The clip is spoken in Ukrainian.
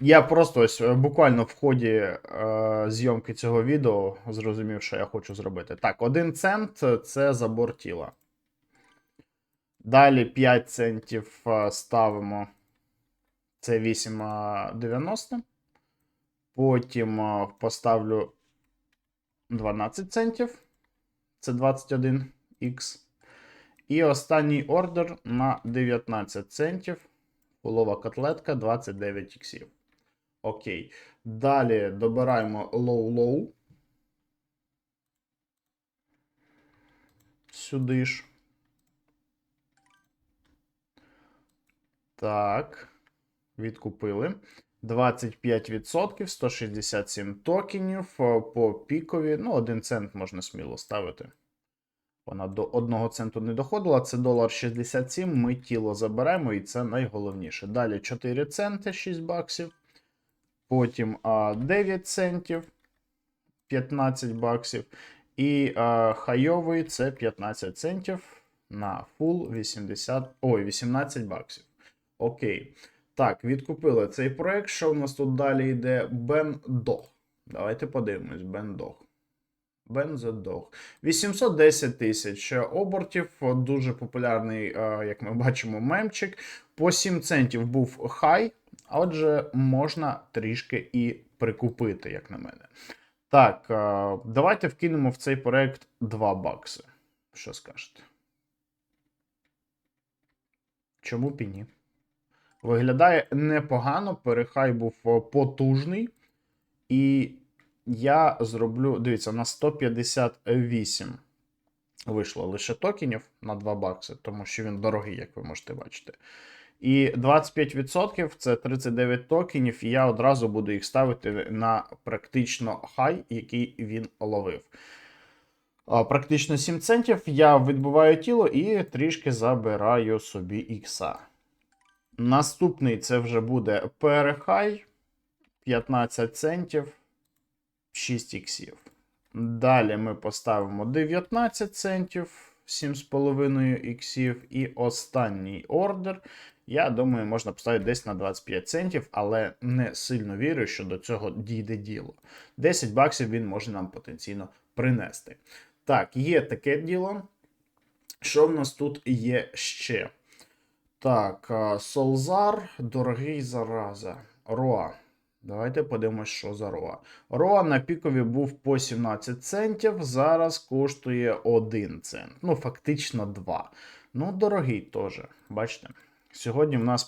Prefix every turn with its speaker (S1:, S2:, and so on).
S1: Я просто ось е, буквально в ході е, зйомки цього відео зрозумів, що я хочу зробити. Так, 1 цент це забор тіла. Далі 5 центів е, ставимо. Це 8,90. Потім е, поставлю 12 центів. Це 21х. І останній ордер на 19 центів. Полова котлетка 29 іксів. Окей. Далі добираємо low-low. Сюди ж. Так. Відкупили. 25%, 167 токенів е, по пікові. Ну, 1 цент можна сміло ставити. Вона до 1 центу не доходила. Це долар 67. Ми тіло заберемо, і це найголовніше. Далі 4 центи, 6 баксів. Потім а, 9 центів, 15 баксів. І а, хайовий це 15 центів на фул 80, ой, 18 баксів. Окей. Так, відкупили цей проект. Що в нас тут далі йде? Бендох. Давайте подивимось. Бендох. Бензодох. 810 тисяч обертів. Дуже популярний, як ми бачимо, мемчик. По 7 центів був хай. А Отже, можна трішки і прикупити, як на мене. Так, е, давайте вкинемо в цей проект 2 бакси. Що скажете? Чому б і ні? Виглядає непогано, перехай був е, потужний. І я зроблю. Дивіться, на 158 вийшло лише токенів на 2 бакси, тому що він дорогий, як ви можете бачити. І 25% це 39 токенів, і я одразу буду їх ставити на практично хай, який він ловив. Практично 7 центів я відбиваю тіло і трішки забираю собі ікса. Наступний це вже буде перехай 15 центів, 6 іксів. Далі ми поставимо 19 центів, 7,5 іксів. І останній ордер. Я думаю, можна поставити десь на 25 центів, але не сильно вірю, що до цього дійде діло. 10 баксів він може нам потенційно принести. Так, є таке діло. Що в нас тут є ще? Так, Солзар, дорогий зараза. Роа. Давайте подивимось, що за Роа. Роа на пікові був по 17 центів, зараз коштує 1 цент. Ну, фактично 2. Ну, дорогий теж. Бачите? Сьогодні в нас